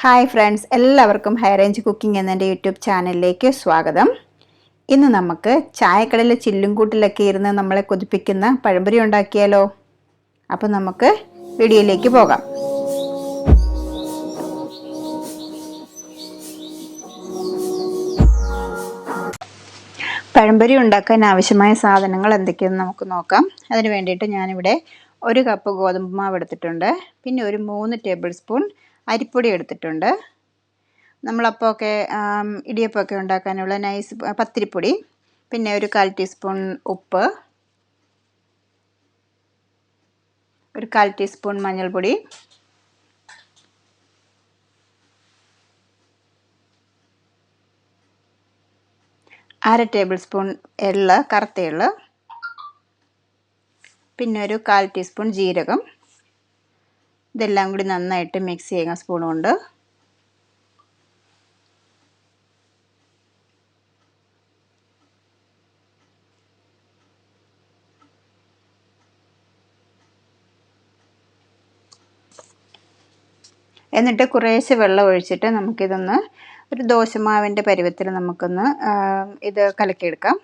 Hi friends എല്ലാവർക്കും high range cooking എന്നെന്റെ YouTube ചാനലിലേക്ക് സ്വാഗതം. ഇന്ന് നമുക്ക് ചായക്കടയിലെ ചില്ലും കൂട്ടിലൊക്കെ ഇരുന്ന് നമ്മളെ കൊതിപ്പിക്കുന്ന പഴംപൊരി ഉണ്ടാക്കിയാലോ? അപ്പോൾ നമുക്ക് വീഡിയോയിലേക്ക് പോകാം. പഴംപൊരി ഉണ്ടാക്കാൻ ആവശ്യമായ സാധനങ്ങൾ എന്തൊക്കെയെന്ന് നമുക്ക് നോക്കാം. അതിന് വേണ്ടിയിട്ട് ഞാനിവിടെ ഒരു കപ്പ് ഗോതമ്പ് മാവ് എടുത്തിട്ടുണ്ട്. പിന്നെ ഒരു മൂന്ന് ടേബിൾ സ്പൂൺ അരിപ്പൊടി എടുത്തിട്ടുണ്ട്. നമ്മളപ്പോഴൊക്കെ ഇടിയപ്പമൊക്കെ ഉണ്ടാക്കാനുള്ള നൈസ് പത്തിരിപ്പൊടി പിന്നെ ഒരു കാൽ ടീസ്പൂൺ ഉപ്പ് ഒരു കാൽ ടീസ്പൂൺ മഞ്ഞൾപ്പൊടി അര ടേബിൾ സ്പൂൺ എള്ള് കറുത്ത എള്ള് പിന്നെ ഒരു കാൽ ടീസ്പൂൺ ജീരകം. ഇതെല്ലാം കൂടി നന്നായിട്ട് മിക്സ് ചെയ്യുക സ്പൂൺ കൊണ്ട് എന്നിട്ട് കുറേശ്ശെ വെള്ളം ഒഴിച്ചിട്ട് നമുക്കിതൊന്ന് ഒരു ദോശമാവിന്റെ പരുവത്തിൽ നമുക്കൊന്ന് ഇത് കലക്കിയെടുക്കാം.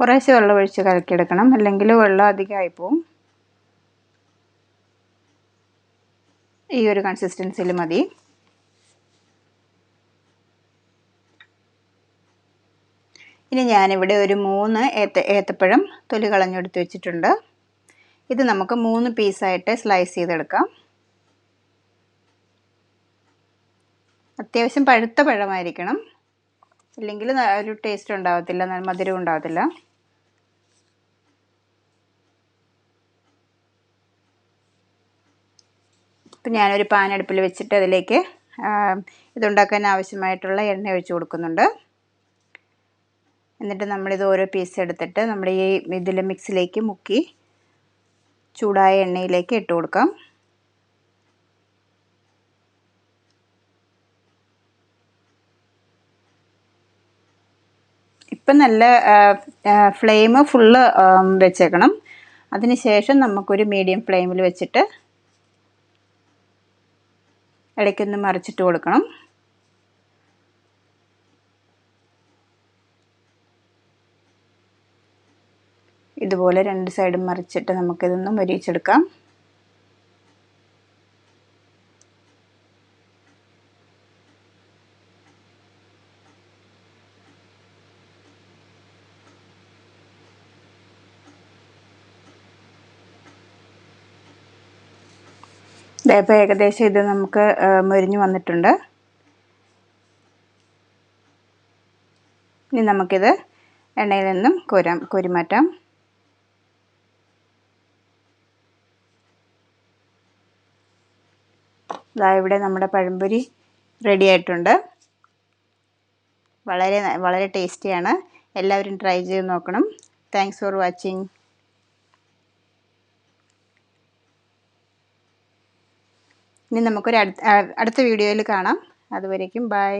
കുറേശ്ശെ വെള്ളം ഒഴിച്ച് കലക്കിയെടുക്കണം. അല്ലെങ്കിൽ വെള്ളം അധികമായി പോവും ഈ ഒരു കൺസിസ്റ്റൻസിയിൽ മതി. ഇനി ഞാനിവിടെ ഒരു മൂന്ന് ഏത്ത ഏത്തപ്പഴം തൊലി കളഞ്ഞെടുത്ത് വെച്ചിട്ടുണ്ട്. ഇത് നമുക്ക് മൂന്ന് പീസായിട്ട് സ്ലൈസ് ചെയ്തെടുക്കാം. അത്യാവശ്യം പഴുത്ത പഴമായിരിക്കണം. ഇല്ലെങ്കിൽ ഒരു ടേസ്റ്റ് ഉണ്ടാകത്തില്ല നല്ല മധുരം ഉണ്ടാകത്തില്ല ഇപ്പം ഞാനൊരു പാൻ അടുപ്പിൽ വെച്ചിട്ട് അതിലേക്ക് ഇതുണ്ടാക്കാൻ ആവശ്യമായിട്ടുള്ള എണ്ണ ഒഴിച്ച് കൊടുക്കുന്നുണ്ട്. എന്നിട്ട് നമ്മളിത് ഓരോ പീസ് എടുത്തിട്ട് നമ്മുടെ ഈ ഇതിൽ മിക്സിലേക്ക് മുക്കി ചൂടായ എണ്ണയിലേക്ക് ഇട്ട് കൊടുക്കാം. ഇപ്പം നല്ല ഫ്ലെയിം ഫുള്ള് വെച്ചേക്കണം. അതിനുശേഷം നമുക്കൊരു മീഡിയം ഫ്ലെയിമിൽ വെച്ചിട്ട് ഇടയ്ക്കൊന്ന് മറിച്ചിട്ട് കൊടുക്കണം. ഇതുപോലെ രണ്ട് സൈഡും മറിച്ചിട്ട് നമുക്കിതൊന്ന് മൊരിയിച്ചെടുക്കാം ഇപ്പോൾ ഏകദേശം ഇത് നമുക്ക് മുരിഞ്ഞ് വന്നിട്ടുണ്ട്. ഇനി നമുക്കിത് എണ്ണയിൽ നിന്നും കുരം കുരുമാറ്റാം. ഇതാ ഇവിടെ നമ്മുടെ പഴംപൊരി റെഡി ആയിട്ടുണ്ട്. വളരെ വളരെ ടേസ്റ്റിയാണ് എല്ലാവരും ട്രൈ ചെയ്ത് നോക്കണം. താങ്ക്സ് ഫോർ വാച്ചിങ് ഇനി നമുക്കൊരു അടുത്ത വീഡിയോയിൽ കാണാം. അതുവരേക്കും ബൈ.